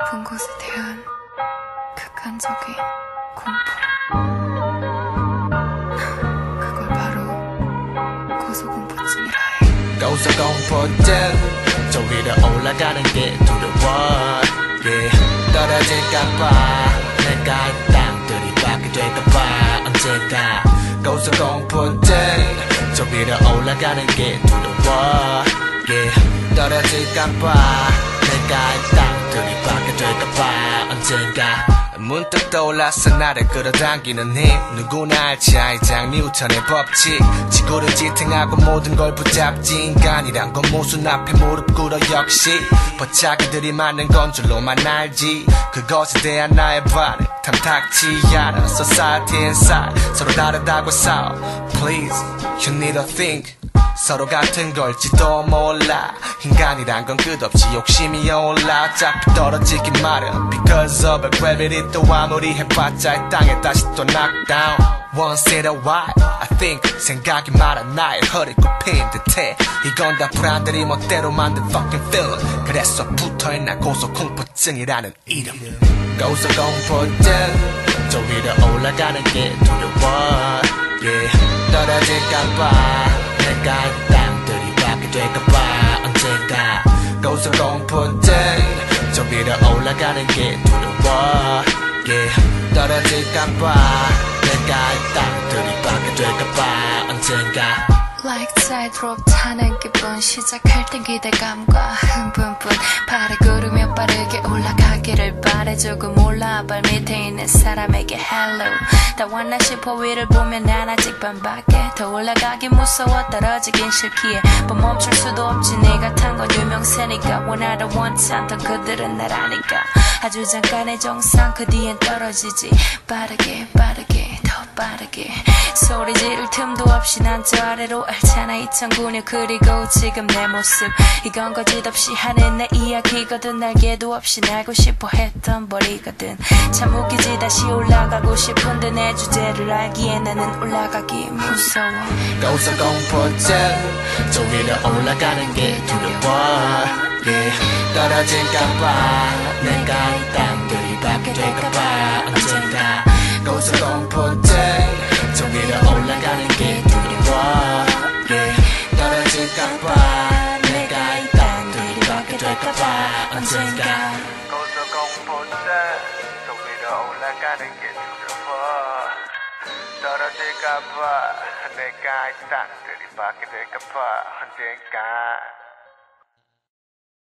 높은 곳에 대한 극한적인 공포. 그걸 바로 고소공포증이라 해. 고소공포증 저 위로 올라가는 게 두려워 yeah. 떨어질까봐 내가 이땅 들이받게 될까봐 언젠가 고소공포증 저 위로 올라가는 게 두려워 yeah. 떨어질까봐 내가 이땅 들이받게 될까봐 언젠가. 문득 떠올랐어 나를 끌어당기는 힘 누구나 알지 아이작 뉴턴의 법칙. 지구를 지탱하고 모든 걸 붙잡지 인간이란 건 모순 앞에 무릎 꿇어 역시. 버차기들이 맞는 건 줄로만 알지. 그것에 대한 나의 발을 탐탁치 않아. Society inside 서로 다르다고 싸워. Please you need to think 서로 같은 걸지도 몰라. 인간이란 건 끝없이 욕심이 올라. 어차피 떨어지긴 마련 Because of a gravity 또 아무리 해봤자 이 땅에 다시 또 knockdown Once in a while I think 생각이 많아 나의 허리 굽힌 듯해. 이건 다 불안들이 멋대로 만든 fucking feeling 그래서 붙어있나 고소공포증이라는 이름. 고소공포증 저 위로 올라가는 게 두려워. Yeah. 떨어질까봐 내가 이 땅들이 받게 될까봐 언젠가 고소 공포증 저 위로 올라가는 게 두려워 yeah. 떨어질까봐 내가 이 땅들이 받게 될까봐 언젠가 Like tightrope 타는 기분 시작할 땐 기대감과 흥분뿐. 발을 구르며 빠르게 올라가기를 바래 조금 올라 발 밑에 있는 사람에게 hello. 다 왔나 싶어 위를 보면 난 아직 반밖에 더 올라가기 무서워 떨어지긴 싫기에. 뭐 멈출 수도 없지 내가 탄 건 유명세니까. 원하던 원치 않던 그들은 나라니까. 아주 잠깐의 정상 그 뒤엔 떨어지지. 빠르게 빠르게 더 빠르게 소리 지를 틈도 없이 난 저 아래로 알잖아 2009년 그리고 지금 내 모습. 이건 거짓없이 하는 내 이야기거든. 날개도 없이 날고 싶어 했던 벌이거든. 참 웃기지 다시 올라가고 싶은데 내 주제를 알기에 나는 올라가기 무서워. 고소공포증 저 위로 올라가는 게 두려워. yeah. 떨어질까봐. 내가 이 땅들이 받게 될까봐. 언젠가 고소공포증 언젠가 고소공포증 저 위로 올라가는 게 두려워 떨어질까봐 내가 이 땅들이 받게 될까봐 언젠가